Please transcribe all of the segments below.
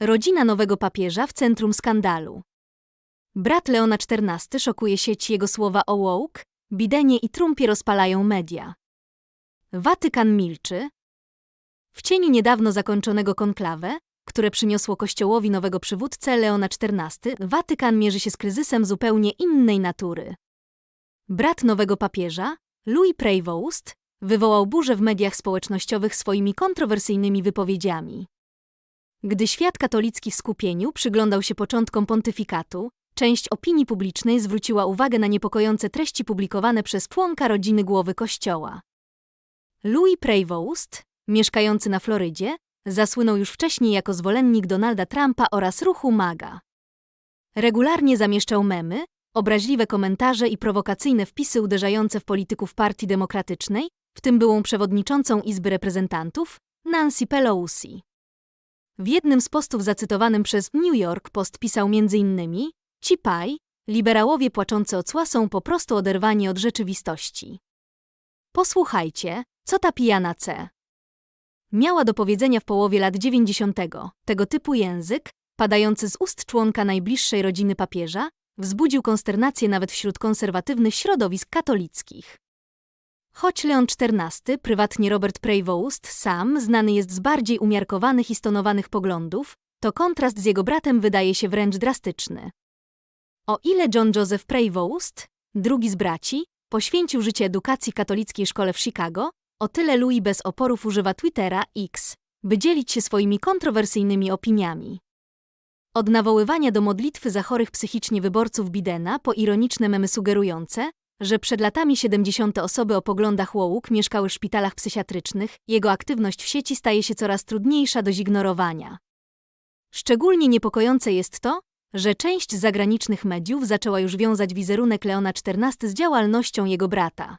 Rodzina nowego papieża w centrum skandalu. Brat Leona XIV szokuje sieć jego słowa o woke, Bidenie i Trumpie rozpalają media. Watykan milczy. W cieniu niedawno zakończonego konklawę, które przyniosło Kościołowi nowego przywódcę Leona XIV, Watykan mierzy się z kryzysem zupełnie innej natury. Brat nowego papieża, Louis Prevost, wywołał burzę w mediach społecznościowych swoimi kontrowersyjnymi wypowiedziami. Gdy świat katolicki w skupieniu przyglądał się początkom pontyfikatu, część opinii publicznej zwróciła uwagę na niepokojące treści publikowane przez członka rodziny głowy kościoła. Louis Prevost, mieszkający na Florydzie, zasłynął już wcześniej jako zwolennik Donalda Trumpa oraz ruchu MAGA. Regularnie zamieszczał memy, obraźliwe komentarze i prowokacyjne wpisy uderzające w polityków Partii Demokratycznej, w tym byłą przewodniczącą Izby Reprezentantów, Nancy Pelosi. W jednym z postów zacytowanym przez New York Post pisał m.in. Ci paj, liberałowie płaczący o cła są po prostu oderwani od rzeczywistości. Posłuchajcie, co ta pijana C. Miała do powiedzenia w połowie lat 90. Tego typu język, padający z ust członka najbliższej rodziny papieża, wzbudził konsternację nawet wśród konserwatywnych środowisk katolickich. Choć Leon XIV, prywatnie Robert Prevost, sam znany jest z bardziej umiarkowanych i stonowanych poglądów, to kontrast z jego bratem wydaje się wręcz drastyczny. O ile John Joseph Prevost, drugi z braci, poświęcił życie edukacji katolickiej szkole w Chicago, o tyle Louis bez oporów używa Twittera X, by dzielić się swoimi kontrowersyjnymi opiniami. Od nawoływania do modlitwy za chorych psychicznie wyborców Bidena po ironiczne memy sugerujące, że przed latami 70. osoby o poglądach Łołuk mieszkały w szpitalach psychiatrycznych, jego aktywność w sieci staje się coraz trudniejsza do zignorowania. Szczególnie niepokojące jest to, że część zagranicznych mediów zaczęła już wiązać wizerunek Leona XIV z działalnością jego brata.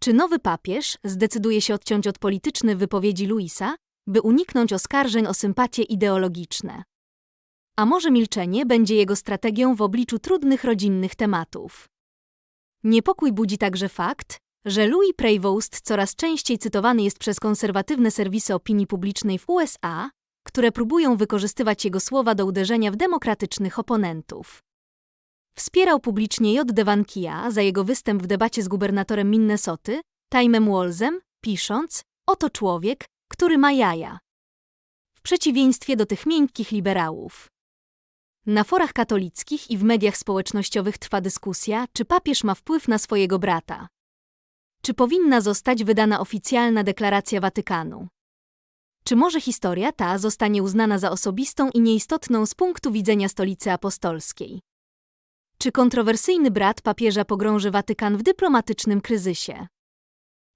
Czy nowy papież zdecyduje się odciąć od politycznych wypowiedzi Luisa, by uniknąć oskarżeń o sympatie ideologiczne? A może milczenie będzie jego strategią w obliczu trudnych rodzinnych tematów? Niepokój budzi także fakt, że Louis Prevost coraz częściej cytowany jest przez konserwatywne serwisy opinii publicznej w USA, które próbują wykorzystywać jego słowa do uderzenia w demokratycznych oponentów. Wspierał publicznie J. Devankia za jego występ w debacie z gubernatorem Minnesoty, Timem Wolzem, pisząc, oto człowiek, który ma jaja. W przeciwieństwie do tych miękkich liberałów. Na forach katolickich i w mediach społecznościowych trwa dyskusja, czy papież ma wpływ na swojego brata. Czy powinna zostać wydana oficjalna deklaracja Watykanu? Czy może historia ta zostanie uznana za osobistą i nieistotną z punktu widzenia stolicy apostolskiej? Czy kontrowersyjny brat papieża pogrąży Watykan w dyplomatycznym kryzysie?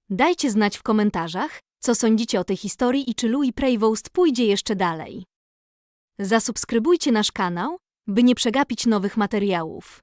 Dajcie znać w komentarzach, co sądzicie o tej historii i czy Louis Prevost pójdzie jeszcze dalej. Zasubskrybujcie nasz kanał, by nie przegapić nowych materiałów.